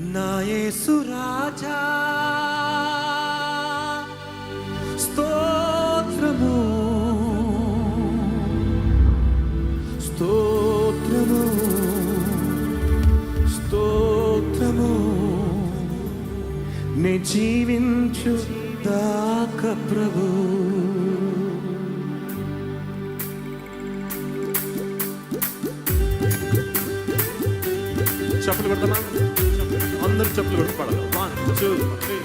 నాయసు స్తోత్రము. స్తోత్రము. స్తోత్రము. నే జీవించు దాక ప్రభు. చెప్పులు కొడతామా అందరూ చెప్పులు కొట్టి పడాలి వన్ టూ త్రీ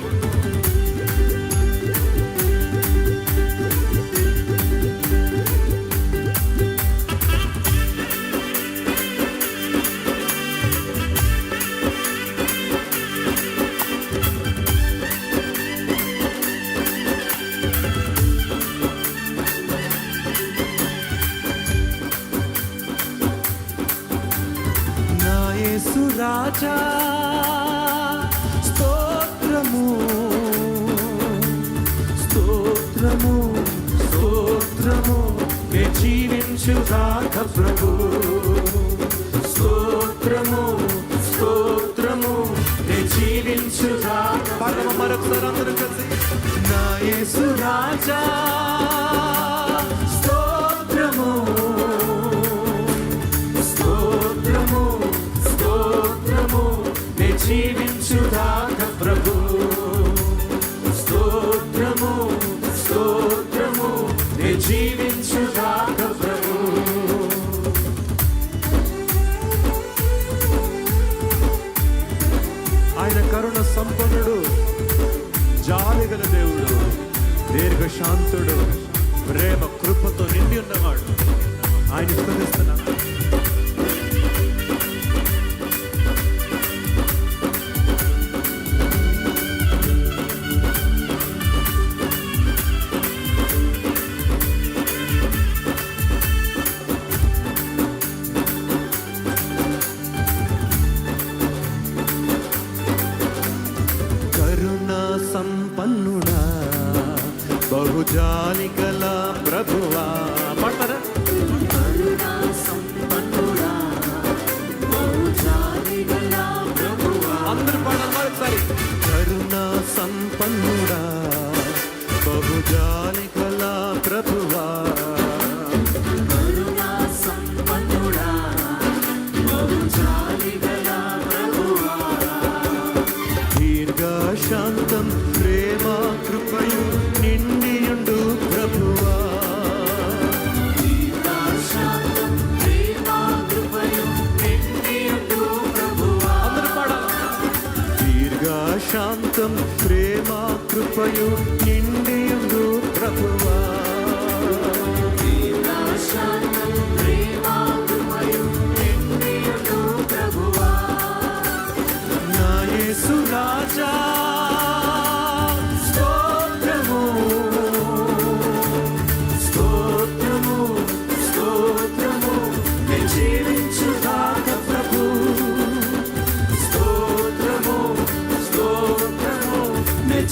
నా దాక ప్రభు స్తోత్రము స్తోత్రము నే జీవించు దాక పరమ మరొకసారి అందరూ కలిసి? నా యేసు రాజా సంపన్నుడు జాలిగల దేవుడు దీర్ఘశాంతుడు ప్రేమ కృపతో నిండి ఉన్నవాడు. ఆయన స్థుతిస్తున్నా సంపన్నుడా బహుజాలి గల ప్రభువా? పడతారా? అందరూ పాడాలి మరొకసారి కరుణ సంపన్నుడా? బహుజాలి గల ప్రభువా? దీర్ఘశాంతం ప్రేమ కృపయు నిండియుండు ప్రభువా.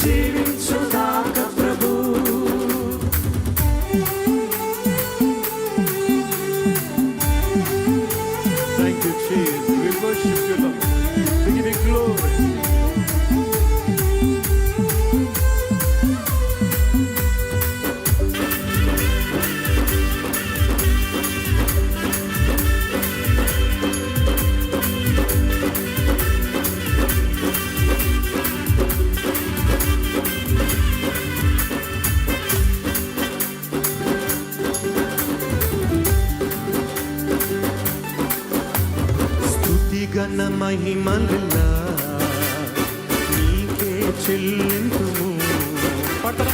నే స్తుతి గణ మహిమల నీకే చెల్లింపు పాడతారా?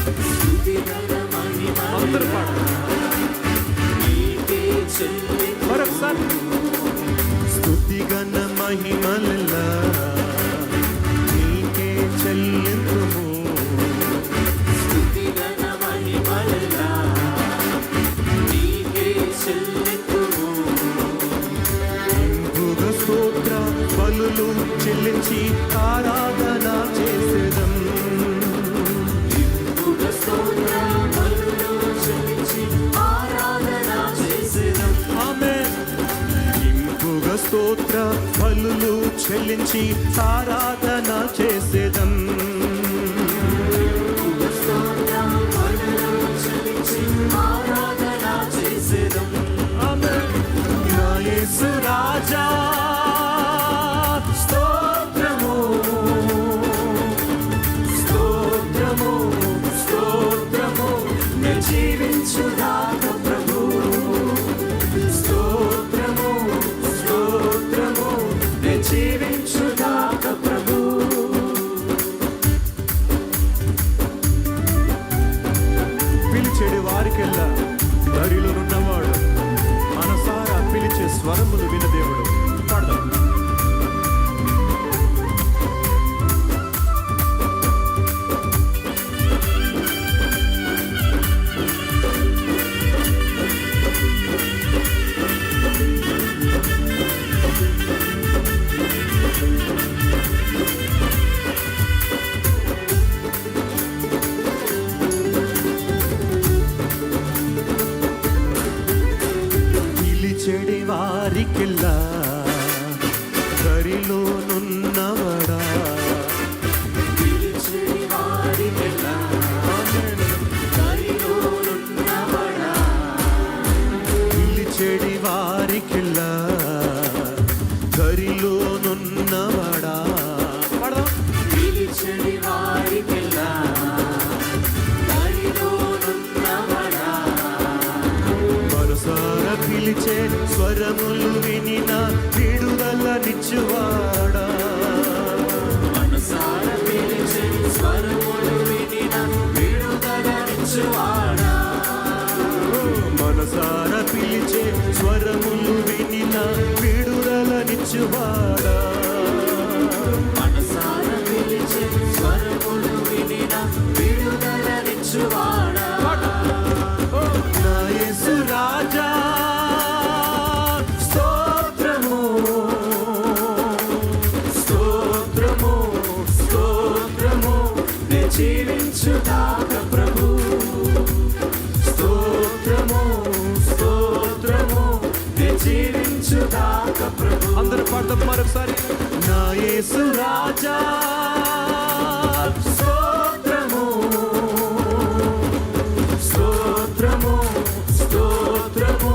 అందరూ మరొకసారి. స్తుతి గణ మహిమల నీకే చెల్లింపు ఆమె బలులు చెల్లించి ఆరాధన చేసేదం. నా రాజా స్తోత్రము స్తోత్రము స్తోత్రము పిలిచేడి వారికెల్లా దరిలోనున్నవాడు. మనసారా పిలిచే స్వరములు విన దేవుడు. పాడదాం. పిలిచే స్వరములు వినిన విడుదలనిచ్చువాడా? మనసార పిలిచే స్వరములు వినిన విడుదలనిచ్చువాడా? మనసార పిలిచే స్వరములు వినిన విడుదలనిచ్చువాడా? మనసార పిలిచే స్వరములు వినిన విడుదలనిచ్చువాడా? పాడతాం అందరూ పాడదాం మరొకసారి. నా యేసు రాజా స్తోత్రము స్తోత్రము స్తోత్రము